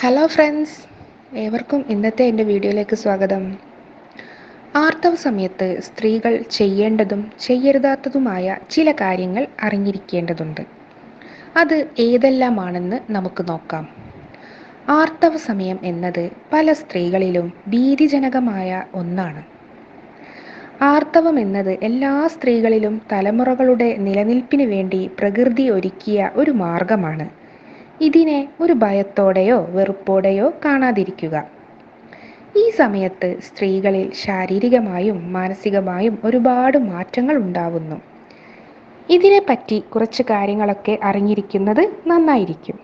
Hello friends ഏവർക്കും ഇന്നത്തെ എന്റെ വീഡിയോയിലേക്ക് സ്വാഗതം. ആർത്തവ സമയത്ത് സ്ത്രീകൾ ചെയ്യേണ്ടതും ചെയ്യരുതാത്തതുമായ ചില കാര്യങ്ങൾ അറിഞ്ഞിരിക്കേണ്ടതുണ്ട്. അത് ഏതെല്ലാമാണെന്ന് നമുക്ക് നോക്കാം. ആർത്തവ സമയം എന്നത് പല സ്ത്രീകളിലും ഭീതിജനകമായ ഒന്നാണ്. ആർത്തവം എന്നത് എല്ലാ സ്ത്രീകളിലും തലമുറകളുടെ നിലനിൽപ്പിന് വേണ്ടി പ്രകൃതി ഒരുക്കിയ ഒരു മാർഗമാണ്. ഇതിനെ ഒരു ഭയത്തോടെയോ വെറുപ്പോടെയോ കാണാതിരിക്കുക. ഈ സമയത്ത് സ്ത്രീകളിൽ ശാരീരികമായും മാനസികമായും ഒരുപാട് മാറ്റങ്ങൾ ഉണ്ടാവുന്നു. ഇതിനെപ്പറ്റി കുറച്ച് കാര്യങ്ങളൊക്കെ അറിഞ്ഞിരിക്കുന്നത് നന്നായിരിക്കും.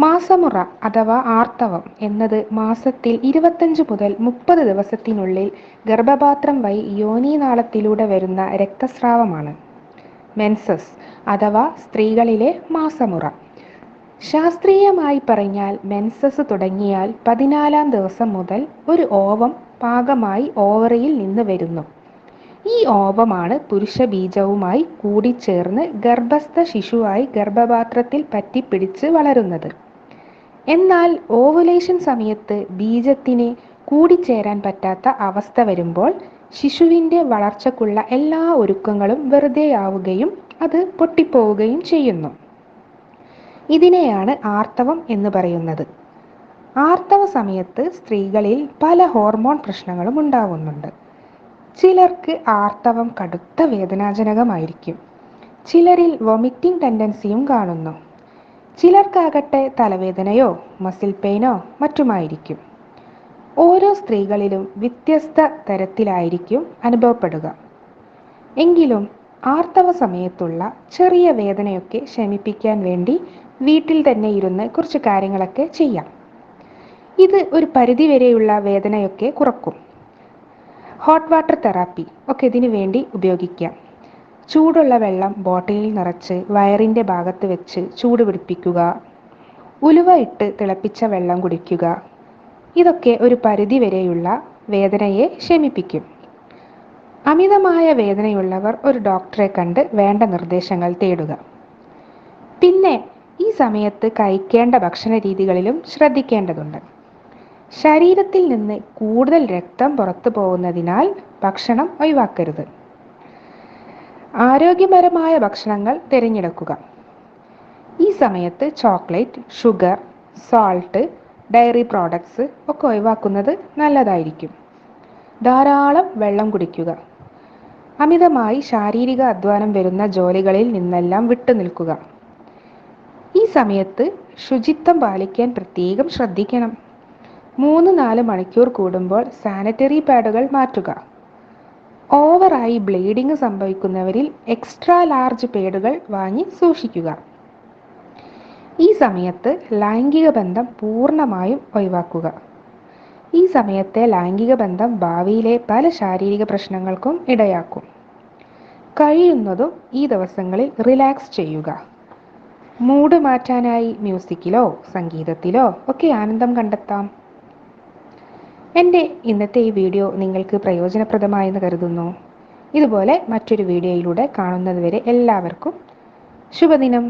മാസമുറ അഥവാ ആർത്തവം എന്നത് മാസത്തിൽ ഇരുപത്തഞ്ച് മുതൽ മുപ്പത് ദിവസത്തിനുള്ളിൽ ഗർഭപാത്രം വഴി യോനീനാളത്തിലൂടെ വരുന്ന രക്തസ്രാവമാണ്. മെൻസസ് അഥവാ സ്ത്രീകളിലെ മാസമുറ. ശാസ്ത്രീയമായി പറഞ്ഞാൽ മെൻസസ് തുടങ്ങിയാൽ പതിനാലാം ദിവസം മുതൽ ഒരു ഓവം പാകമായി ഓവറിയിൽ നിന്ന് വരുന്നു. ഈ ഓവമാണ് പുരുഷ ബീജവുമായി കൂടിച്ചേർന്ന് ഗർഭസ്ഥ ശിശുവായി ഗർഭപാത്രത്തിൽ പറ്റിപ്പിടിച്ച് വളരുന്നത്. എന്നാൽ ഓവുലേഷൻ സമയത്ത് ബീജത്തിന് കൂടിച്ചേരാൻ പറ്റാത്ത അവസ്ഥ വരുമ്പോൾ ശിശുവിന്റെ വളർച്ചക്കുള്ള എല്ലാ ഒരുക്കങ്ങളും വെറുതെയാവുകയും അത് പൊട്ടിപ്പോവുകയും ചെയ്യുന്നു. ഇതിനെയാണ് ആർത്തവം എന്ന് പറയുന്നത്. ആർത്തവ സമയത്ത് സ്ത്രീകളിൽ പല ഹോർമോൺ പ്രശ്നങ്ങളും ഉണ്ടാവുന്നുണ്ട്. ചിലർക്ക് ആർത്തവം കടുത്ത വേദനാജനകമായിരിക്കും. ചിലരിൽ വൊമിറ്റിംഗ് ടെൻഡൻസിയും കാണുന്നു. ചിലർക്കാകട്ടെ തലവേദനയോ മസിൽ പെയിനോ മറ്റുമായിരിക്കും. ഓരോ സ്ത്രീകളിലും വ്യത്യസ്ത തരത്തിലായിരിക്കും അനുഭവപ്പെടുക. എങ്കിലും ആർത്തവ സമയത്തുള്ള ചെറിയ വേദനയൊക്കെ ശമിപ്പിക്കാൻ വേണ്ടി വീട്ടിൽ തന്നെ ഇരുന്ന് കുറച്ച് കാര്യങ്ങളൊക്കെ ചെയ്യാം. ഇത് ഒരു പരിധിവരെയുള്ള വേദനയൊക്കെ കുറക്കും. ഹോട്ട് വാട്ടർ തെറാപ്പി ഒക്കെ ഇതിനു വേണ്ടി ഉപയോഗിക്കാം. ചൂടുള്ള വെള്ളം ബോട്ടിലിൽ നിറച്ച് വയറിന്റെ ഭാഗത്ത് വെച്ച് ചൂട് പിടിപ്പിക്കുക. ഉലുവ ഇട്ട് തിളപ്പിച്ച വെള്ളം കുടിക്കുക. ഇതൊക്കെ ഒരു പരിധിവരെയുള്ള വേദനയെ ശമിപ്പിക്കും. അമിതമായ വേദനയുള്ളവർ ഒരു ഡോക്ടറെ കണ്ട് വേണ്ട നിർദ്ദേശങ്ങൾ തേടുക. പിന്നെ ഈ സമയത്ത് കഴിക്കേണ്ട ഭക്ഷണ രീതികളിലും ശ്രദ്ധിക്കേണ്ടതുണ്ട്. ശരീരത്തിൽ നിന്ന് കൂടുതൽ രക്തം പുറത്തു പോകുന്നതിനാൽ ഭക്ഷണം ഒഴിവാക്കരുത്. ആരോഗ്യപരമായ ഭക്ഷണങ്ങൾ തിരഞ്ഞെടുക്കുക. ഈ സമയത്ത് chocolate sugar salt dairy products ഒക്കെ ഒഴിവാക്കുന്നത് നല്ലതായിരിക്കും. ധാരാളം വെള്ളം കുടിക്കുക. അമിതമായി ശാരീരിക അധ്വാനം വരുന്ന ജോലികളിൽ നിന്നെല്ലാം വിട്ടുനിൽക്കുക. സമയത്ത് ശുചിത്വം പാലിക്കാൻ പ്രത്യേകം ശ്രദ്ധിക്കണം. മൂന്ന് നാല് മണിക്കൂർ കൂടുമ്പോൾ സാനിറ്ററി പാഡുകൾ മാറ്റുക. ഓവറായി ബ്ലീഡിംഗ് സംഭവിക്കുന്നവരിൽ എക്സ്ട്രാ ലാർജ് പേഡുകൾ വാങ്ങി സൂക്ഷിക്കുക. ഈ സമയത്ത് ലൈംഗിക ബന്ധം പൂർണമായും ഒഴിവാക്കുക. ഈ സമയത്തെ ലൈംഗിക ബന്ധം ഭാവിയിലെ പല ശാരീരിക പ്രശ്നങ്ങൾക്കും ഇടയാക്കും. കഴിയുന്നതും ഈ ദിവസങ്ങളിൽ റിലാക്സ് ചെയ്യുക. മൂഡ് മാറ്റാനായി മ്യൂസിക്കിലോ സംഗീതത്തിലോ ഒക്കെ ആനന്ദം കണ്ടെത്താം. എന്റെ ഇന്നത്തെ ഈ വീഡിയോ നിങ്ങൾക്ക് പ്രയോജനപ്രദമായെന്ന് കരുതുന്നു. ഇതുപോലെ മറ്റൊരു വീഡിയോയിലൂടെ കാണുന്നതുവരെ എല്ലാവർക്കും ശുഭദിനം.